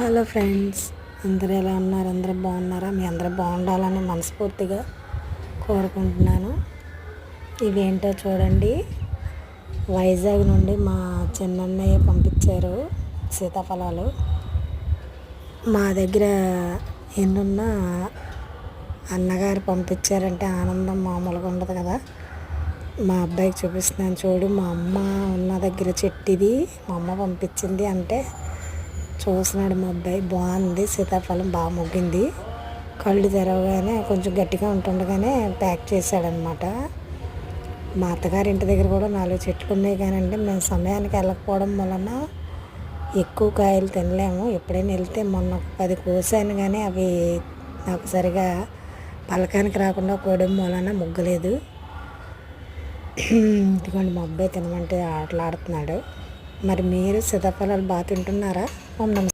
Hello friends అందరూ ఎలా ఉన్నారు? అందరూ బాగున్నారా? మీ అందరూ బాగుండాలని మనస్ఫూర్తిగా కోరుకుంటున్నాను. ఇవేంటో చూడండి. వైజాగ్ నుండి మా చిన్నన్నయ్య పంపించారు సీతాఫలాలు. మా దగ్గర ఎన్నున్నా అన్నగారు పంపించారంటే ఆనందం మామూలుగా ఉండదు కదా. మా అబ్బాయికి చూపిస్తున్నాను చూడు మా అమ్మ ఉన్న దగ్గర చెట్టు ఇది మా అమ్మ పంపించింది అంటే చూస్తున్నాడు మా అబ్బాయి. బాగుంది. సీతాఫలం బాగా మొగ్గింది. కళ్ళు తెరవగానే కొంచెం గట్టిగా ఉంటుండగానే ప్యాక్ చేశాడనమాట మా అత్తగారి ఇంటి దగ్గర కూడా నాలుగు చెట్లు ఉన్నాయి కానండి. మేము సమయానికి వెళ్ళకపోవడం వలన ఎక్కువ కాయలు తినలేము. ఎప్పుడైనా వెళ్తే మొన్న పది కోసాను కానీ అవి నాకు సరిగా పలకానికి రాకుండా పోవడం వలన ముగ్గలేదు. ఇదిగోండి మా అబ్బాయి తినమంటే ఆటలాడుతున్నాడు. మరి మీరు సీతాఫలాలు బాగా తింటున్నారా? ఓం నమస్తే